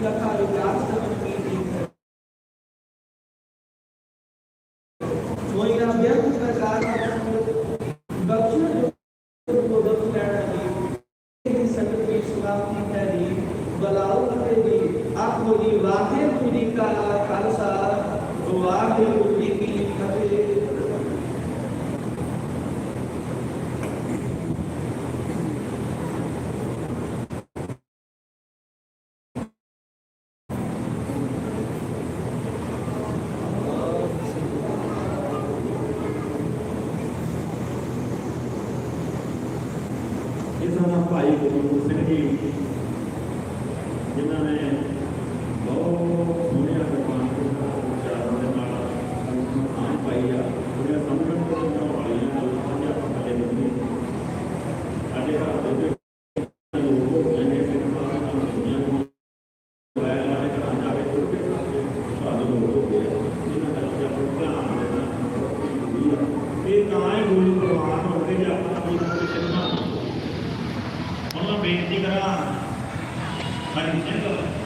कथा विचार सबकी कोई ना व्यर्थ प्रकार दक्षिण को दक्षिण सकते सुनाती करी बलाओ करी आखो दी वाहे पूरी का खालसा वाहे ਇਹਨਾਂ ਦਾ ਭਾਈ ਗੋਬਿੰਦ ਸਿੰਘ ਜੀ, ਜਿਨ੍ਹਾਂ ਨੇ ਬਹੁਤ ਸੋਹਣਾ ਕੁਰਬਾਨ ਕੀਤਾ ਚਾਰਾਂ ਦੇ ਨਾਲ ਆਨ ਪਾਈ ਆ, ਉਹਨਾਂ ਸੰਗਤ ਤੋਂ ਜਿਹੜਾ ਵਾਲੀ ਆ ਉਹ ਸਾਂਝਾ ਪੱਲੇ ਨਹੀਂ ਸਾਡੇ ਘਰ ਦੇ ਇਹ ਤਾਂ ਹੈ ਗੁਰੂ ਪਰਮਾਤਮਾ పేరు దగ్గర మరి